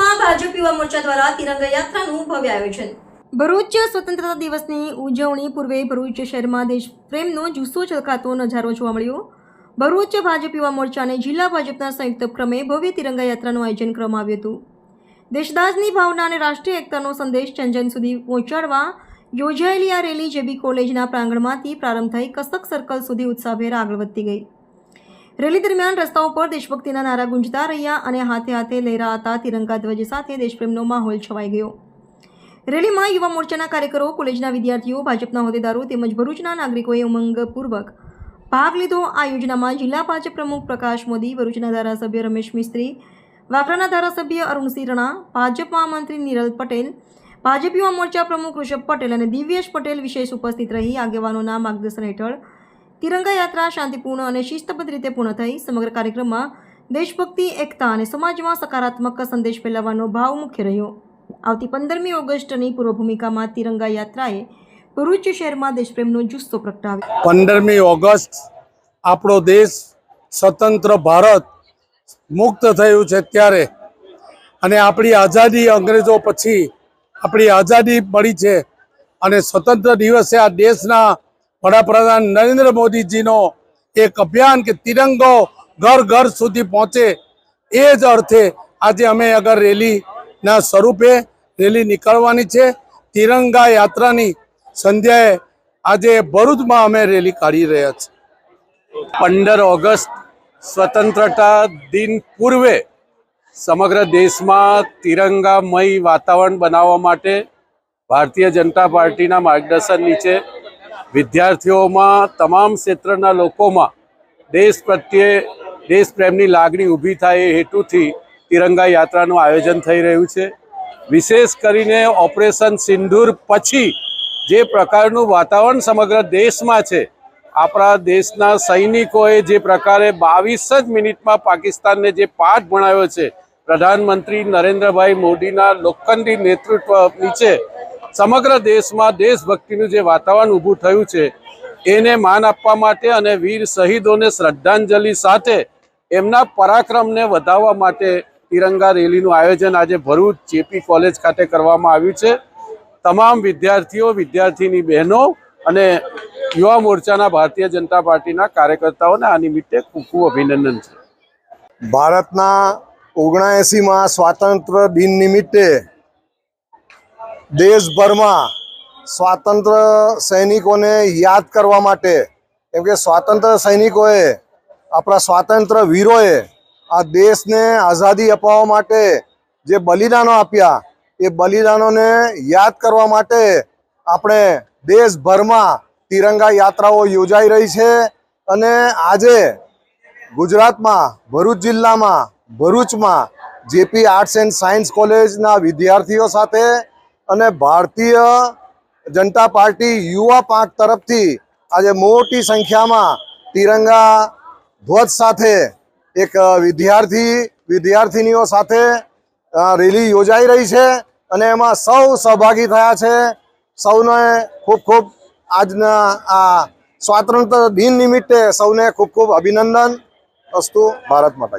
ભાજપ યુવા મોરચા દ્વારા તિરંગા યાત્રાનું ભવ્ય આયોજન. ભરૂચ સ્વતંત્રતા દિવસની ઉજવણી પૂર્વે ભરૂચ શહેરમાં દેશપ્રેમનો જુસ્સો છલકાતો નજારો જોવા મળ્યો. ભરૂચ ભાજપ યુવા મોરચા જિલ્લા ભાજપના સંયુક્ત ક્રમે ભવ્ય તિરંગા યાત્રાનું આયોજન કરવામાં આવ્યું હતું. દેશદાસની ભાવના અને રાષ્ટ્રીય એકતાનો સંદેશ જન જન સુધી પહોંચાડવા યોજાયેલી આ રેલી જેબી કોલેજના પ્રાંગણમાંથી પ્રારંભ થઈ કસક સર્કલ સુધી ઉત્સાહભેર આગળ વધતી ગઈ. રેલી દરમિયાન રસ્તાઓ પર દેશભક્તિના નારા ગુંજતા રહ્યા અને હાથે હાથે લહેરાતા તિરંગા ધ્વજ સાથે દેશપ્રેમનો માહોલ છવાઈ ગયો. રેલીમાં યુવા મોરચાના કાર્યકરો, કોલેજના વિદ્યાર્થીઓ, ભાજપના હોદ્દેદારો તેમજ ભરૂચના નાગરિકોએ ઉમંગપૂર્વક ભાગ લીધો. આ યોજનામાં જિલ્લા ભાજપ પ્રમુખ પ્રકાશ મોદી, ભરૂચના ધારાસભ્ય રમેશ મિસ્ત્રી વાકરાના ધારાસભ્ય અરુણસિંહ રણા, ભાજપ મહામંત્રી નિરલ પટેલ, ભાજપ યુવા મોરચા પ્રમુખ ઋષભ પટેલ અને દિવ્યેશ પટેલ વિશેષ ઉપસ્થિત રહી આગેવાનોના માર્ગદર્શન હેઠળ તિરંગા યાત્રા શાંતિપૂર્ણ અને શિસ્તબદ્ધ રીતે પૂર્ણ થઈ. સમગ્ર કાર્યક્રમમાં દેશભક્તિ, એકતા અને સમાજમાં સકારાત્મક સંદેશ ફેલાવવાનો ભાવ મુખ્ય રહ્યો. આવતી પંદરમી ઓગસ્ટની પૂર્વ ભૂમિકામાં તિરંગા યાત્રાએ ભરૂચ શહેરમાં દેશપ્રેમનો જુસ્સો પ્રગટાવ્યો. પંદરમી ઓગસ્ટ આપણો દેશ સ્વતંત્ર ભારત મુક્ત થયું છે ત્યારે. અને આપણી આઝાદી અંગ્રેજો પછી આપણી આઝાદી મળી છે. અને સ્વતંત્ર દિવસે આ દેશના વડાપ્રધાન નરેન્દ્ર મોદીજીનો એક અભિયાન કે તિરંગો ઘર ઘર સુધી પહોંચે એ જ અર્થે આજે અમે અગર રેલીના સ્વરૂપે રેલી નીકળવાની છે. તિરંગા યાત્રાની સંધ્યાએ આજે ભરૂચમાં અમે રેલી કાઢી રહ્યા છીએ. પંદર ઓગસ્ટ સ્વતંત્રતા દિન પૂર્વે સમગ્ર દેશમાં તિરંગામય વાતાવરણ બનાવવા માટે ભારતીય જનતા પાર્ટીના માર્ગદર્શન નીચે વિદ્યાર્થીઓમાં તમામ ક્ષેત્રના લોકોમાં દેશ પ્રત્યે દેશ પ્રેમની લાગણી ઊભી થાય એ હેતુથી તિરંગા યાત્રાનું આયોજન થઈ રહ્યું છે. વિશેષ કરીને ઓપરેશન સિંદૂર પછી જે પ્રકારનું વાતાવરણ સમગ્ર દેશમાં છે, આપણા દેશના સૈનિકોએ જે પ્રકારે બાવીસ જ મિનિટમાં પાકિસ્તાનને જે પાઠ ભણાવ્યો છે, પ્રધાનમંત્રી નરેન્દ્રભાઈ મોદીના લોખંડી નેતૃત્વ નીચે સમગ્ર દેશમાં દેશભક્તિનું જે વાતાવરણ ઊભું થયું છે, એને માન આપવા માટે અને વીર શહીદોને શ્રદ્ધાંજલિ સાથે એમના પરાક્રમને વધારવા માટે તિરંગા રેલીનું આયોજન આજે ભરૂચ જેપી કોલેજ ખાતે કરવામાં આવ્યું છે. તમામ વિદ્યાર્થીઓ, વિદ્યાર્થીની બહેનો અને યુવા મોરચાના ભારતીય જનતા પાર્ટીના કાર્યકર્તાઓને આ નિમિત્તે ખૂબ અભિનંદન છે. ભારતના ઓગણએંસીમાં સ્વાતંત્ર્ય દિન નિમિત્તે દેશભરમાં સ્વાતંત્ર્ય સૈનિકોને યાદ કરવા માટે, કેમ કે સ્વાતંત્ર્ય સૈનિકોએ આપણા સ્વાતંત્ર્ય વીરોએ આ દેશને આઝાદી અપાવવા માટે જે બલિદાનો આપ્યા, એ બલિદાનોને યાદ કરવા માટે આપણે દેશભરમાં તિરંગા યાત્રાઓ યોજાઈ રહી છે અને આજે ગુજરાતમાં, ભરૂચ જિલ્લામાં, ભરૂચમાં જેપી આર્ટ્સ એન્ડ સાયન્સ કોલેજના વિદ્યાર્થીઓ સાથે અને ભારતીય જનતા પાર્ટી યુવા પાંખ તરફથી આજે મોટી સંખ્યામાં તિરંગા ધ્વજ સાથે એક વિદ્યાર્થી, વિદ્યાર્થીનીઓ સાથે રેલી યોજાઈ રહી છે અને એમાં સૌ સહભાગી થયા છે. સૌને ખૂબ ખૂબ આજના આ સ્વાતંત્ર દિન નિમિત્તે સૌને ખૂબ ખૂબ અભિનંદન. અસ્તુ ભારત કી.